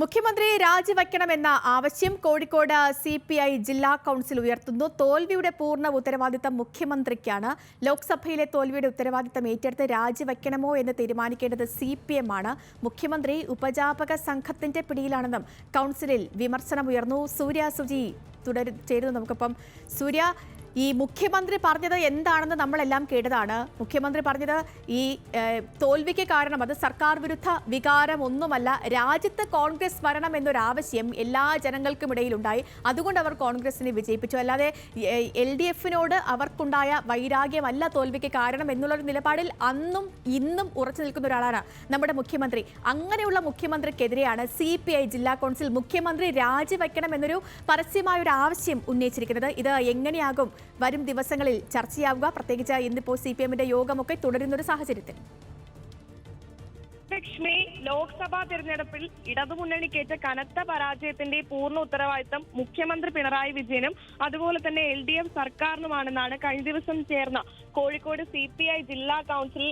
മുഖ്യമന്ത്രി രാജിവയ്ക്കണമെന്ന ആവശ്യം കോഴിക്കോട് സി പി ഐ ജില്ലാ കൗൺസിൽ ഉയർത്തുന്നു. തോൽവിയുടെ പൂർണ ഉത്തരവാദിത്തം മുഖ്യമന്ത്രിക്കാണ്. ലോക്സഭയിലെ തോൽവിയുടെ ഉത്തരവാദിത്തം ഏറ്റെടുത്ത് രാജിവയ്ക്കണമോ എന്ന് തീരുമാനിക്കേണ്ടത് സി പി എം ആണ്. മുഖ്യമന്ത്രി ഉപജാപക സംഘത്തിന്റെ പിടിയിലാണെന്നും കൗൺസിലിൽ വിമർശനമുയർന്നു. സൂര്യ സുജി തുടരു ചേരുന്നു നമുക്കിപ്പം. സൂര്യ ഈ മുഖ്യമന്ത്രി പറഞ്ഞത് എന്താണെന്ന് നമ്മളെല്ലാം കേട്ടതാണ്. മുഖ്യമന്ത്രി പറഞ്ഞത് ഈ തോൽവിക്ക് കാരണം അത് സർക്കാർ വിരുദ്ധ വികാരം ഒന്നുമല്ല രാജ്യത്ത് കോൺഗ്രസ് വരണം എന്നൊരാവശ്യം എല്ലാ ജനങ്ങൾക്കും ഇടയിലുണ്ടായി. അതുകൊണ്ട് അവർ കോൺഗ്രസിനെ വിജയിപ്പിച്ചു. അല്ലാതെ എൽ ഡി എഫിനോട് അവർക്കുണ്ടായ വൈരാഗ്യമല്ല തോൽവിക്ക് കാരണം എന്നുള്ളൊരു നിലപാടിൽ അന്നും ഇന്നും ഉറച്ചു നിൽക്കുന്ന ഒരാളാണ് നമ്മുടെ മുഖ്യമന്ത്രി. അങ്ങനെയുള്ള മുഖ്യമന്ത്രിക്കെതിരെയാണ് സി പി ഐ ജില്ലാ കൗൺസിൽ മുഖ്യമന്ത്രി രാജിവെക്കണം എന്നൊരു പരസ്യമായ ഒരു ആവശ്യം ഉന്നയിച്ചിരിക്കുന്നത്. ഇത് എങ്ങനെയാകും? വരും ദിവസങ്ങളിൽ ചർച്ചയാവുക. പ്രത്യേകിച്ച് ഇന്നിപ്പോൾ സി പി എമ്മിന്റെ യോഗമൊക്കെ തുടരുന്ന ഒരു സാഹചര്യത്തിൽ. ലക്ഷ്മി ലോക്സഭാ തെരഞ്ഞെടുപ്പിൽ ഇടതുമുന്നണിക്കേറ്റ കനത്ത പരാജയത്തിന്റെ പൂർണ ഉത്തരവാദിത്തം മുഖ്യമന്ത്രി പിണറായി വിജയനും അതുപോലെ തന്നെ എൽ ഡി എഫ് സർക്കാരിനുമാണെന്നാണ് കഴിഞ്ഞ ദിവസം ചേർന്ന കോഴിക്കോട് സി പി ഐ ജില്ലാ കൗൺസിൽ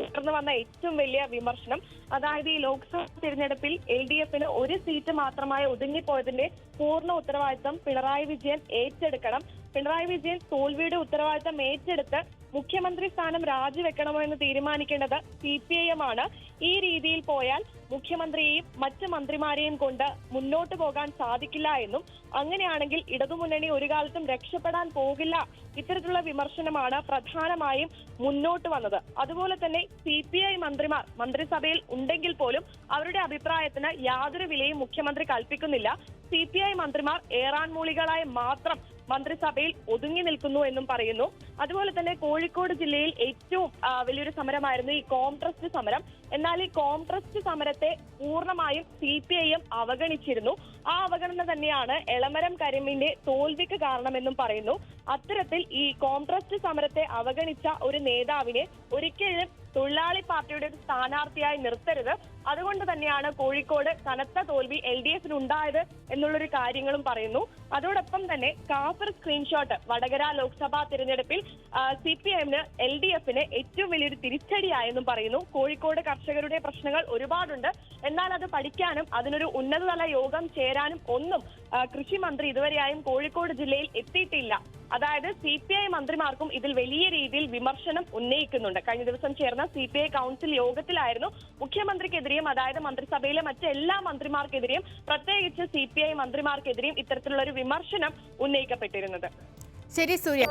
ഉയർന്നു വന്ന ഏറ്റവും വലിയ വിമർശനം അതായത് ഈ ലോക്സഭാ തിരഞ്ഞെടുപ്പിൽ എൽ ഡി എഫിന് ഒരു സീറ്റ് മാത്രമായി ഒതുങ്ങിപ്പോയതിന്റെ പൂർണ ഉത്തരവാദിത്തം പിണറായി വിജയൻ ഏറ്റെടുക്കണം. പിണറായി വിജയൻ തോൽവിയുടെ ഉത്തരവാദിത്തം ഏറ്റെടുത്ത് മുഖ്യമന്ത്രി സ്ഥാനം രാജിവെക്കണമോ എന്ന് തീരുമാനിക്കേണ്ടത് സി പി ഐ എം ആണ്. ഈ രീതിയിൽ പോയാൽ മുഖ്യമന്ത്രിയെയും മറ്റ് മന്ത്രിമാരെയും കൊണ്ട് മുന്നോട്ട് പോകാൻ സാധിക്കില്ല എന്നും അങ്ങനെയാണെങ്കിൽ ഇടതുമുന്നണി ഒരു കാലത്തും രക്ഷപ്പെടാൻ പോകില്ല ഇത്തരത്തിലുള്ള വിമർശനമാണ് പ്രധാനമായും മുന്നോട്ട് വന്നത്. അതുപോലെ തന്നെ സി പി ഐ മന്ത്രിമാർ മന്ത്രിസഭയിൽ ഉണ്ടെങ്കിൽ പോലും അവരുടെ അഭിപ്രായത്തിന് യാതൊരു വിലയും മുഖ്യമന്ത്രി കൽപ്പിക്കുന്നില്ല. സി പി ഐ മന്ത്രിമാർ ഏറാൻ മൂളികളായി മാത്രം മന്ത്രിസഭയിൽ ഒതുങ്ങി നിൽക്കുന്നു എന്നും പറയുന്നു. അതുപോലെ തന്നെ കോഴിക്കോട് ജില്ലയിൽ ഏറ്റവും വലിയൊരു സമരമായിരുന്നു ഈ കോംട്രസ്റ്റ് സമരം. എന്നാൽ ഈ കോംട്രസ്റ്റ് സമരത്തെ പൂർണമായും സി പി അവഗണിച്ചിരുന്നു. ആ അവഗണന തന്നെയാണ് എളമരം കരിമ്പിന്റെ തോൽവിക്ക് കാരണമെന്നും പറയുന്നു. അത്തരത്തിൽ ഈ കോൺട്രസ്റ്റ് സമരത്തെ അവഗണിച്ച ഒരു നേതാവിനെ ഒരിക്കലും തൊഴിലാളി പാർട്ടിയുടെ ഒരു സ്ഥാനാർത്ഥിയായി നിർത്തരുത്. അതുകൊണ്ട് തന്നെയാണ് കോഴിക്കോട് കനത്ത തോൽവി എൽ ഡി എഫിന് ഉണ്ടായത് എന്നുള്ളൊരു കാര്യങ്ങളും പറയുന്നു. അതോടൊപ്പം തന്നെ കാഫർ സ്ക്രീൻഷോട്ട് വടകര ലോക്സഭാ തിരഞ്ഞെടുപ്പിൽ സി പി എമ്മിന് എൽ ഡി എഫിന് ഏറ്റവും വലിയൊരു തിരിച്ചടിയായെന്നും പറയുന്നു. കോഴിക്കോട് കർഷകരുടെ പ്രശ്നങ്ങൾ ഒരുപാടുണ്ട്. എന്നാൽ അത് പഠിക്കാനും അതിനൊരു ഉന്നതതല യോഗം ചേരാനും ഒന്നും കൃഷിമന്ത്രി കൃഷി മന്ത്രി ഇതുവരെയായും കോഴിക്കോട് ജില്ലയിൽ എത്തിയിട്ടില്ല. അതായത് സി പി ഐ മന്ത്രിമാർക്കും ഇതിൽ വലിയ രീതിയിൽ വിമർശനം ഉന്നയിക്കുന്നുണ്ട്. കഴിഞ്ഞ ദിവസം ചേർന്ന സി പി ഐ കൗൺസിൽ യോഗത്തിലായിരുന്നു മുഖ്യമന്ത്രിക്കെതിരെയും അതായത് മന്ത്രിസഭയിലെ മറ്റെല്ലാ മന്ത്രിമാർക്കെതിരെയും പ്രത്യേകിച്ച് സി പി ഐ മന്ത്രിമാർക്കെതിരെയും ഇത്തരത്തിലുള്ള ഒരു വിമർശനം ഉന്നയിക്കപ്പെട്ടിരുന്നത്. ശരി സൂര്യ.